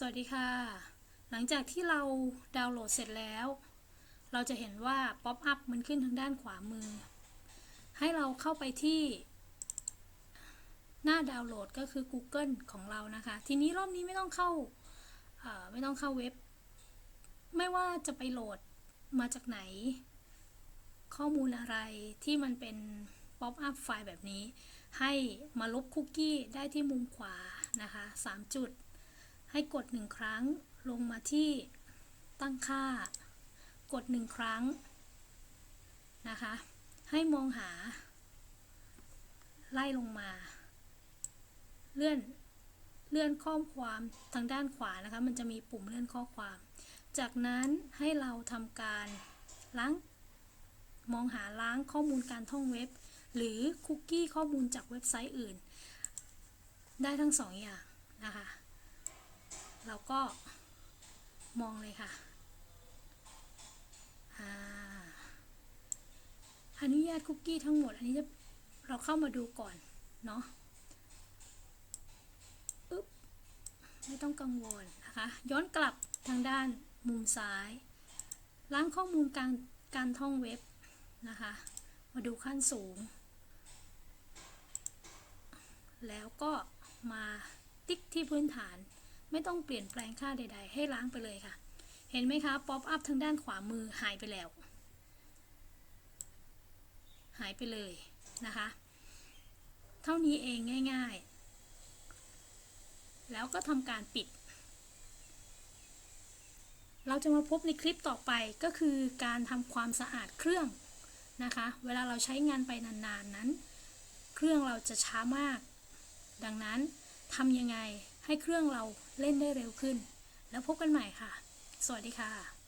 สวัสดีค่ะ หลังจากที่เราดาวน์โหลดเสร็จแล้ว เราจะเห็นว่าป๊อปอัพมันขึ้นทางด้านขวามือ ให้เราเข้าไปที่ หน้าดาวน์โหลดก็คือ Google ของเรานะคะ ทีนี้รอบนี้ไม่ต้องเข้าไม่ต้องเข้าเว็บ ไม่ว่าจะไปโหลดมาจากไหน ข้อมูลอะไรที่มันเป็นป๊อปอัพไฟล์แบบนี้ ให้มาลบคุกกี้ได้ที่มุมขวานะคะ 3 จุด ให้กด 1 ครั้งลงมาที่ตั้งค่า กด 1 ครั้งนะคะ ให้มองหา ไล่ลงมา เลื่อนเลื่อนข้อความทางด้านขวานะคะ มันจะมีปุ่มเลื่อนข้อความ จากนั้นให้เราทำการล้างมองหาล้างข้อมูลการท่องเว็บ หรือคุกกี้ข้อมูลจากเว็บไซต์อื่น ได้ทั้งสองอย่างนะคะ เราก็มองเลยค่ะอนุญาตคุกกี้ทั้งหมด อันนี้จะเราเข้ามาดูก่อน เนาะอึ๊บไม่ต้องกังวลนะคะ ย้อนกลับทางด้านมุมซ้าย ล้างข้อมูลการการท่องเว็บนะคะ มาดูขั้นสูง แล้วก็มาติ๊กที่พื้นฐาน ไม่ต้องเปลี่ยนแปลงค่าใด ๆ ให้ล้างไปเลยค่ะ เห็นไหมคะป๊อปอัพทางด้านขวามือหายไปแล้ว หายไปเลยนะคะ เท่านี้เองง่าย ๆ แล้วก็ทำการปิด เราจะมาพบในคลิปต่อไปก็คือการทำความสะอาดเครื่องนะคะ เวลาเราใช้งานไปนานๆนั้น เครื่องเราจะช้ามาก ดังนั้นทำยังไง ให้เครื่องเราเล่นได้เร็วขึ้น แล้วพบกันใหม่ค่ะ สวัสดีค่ะ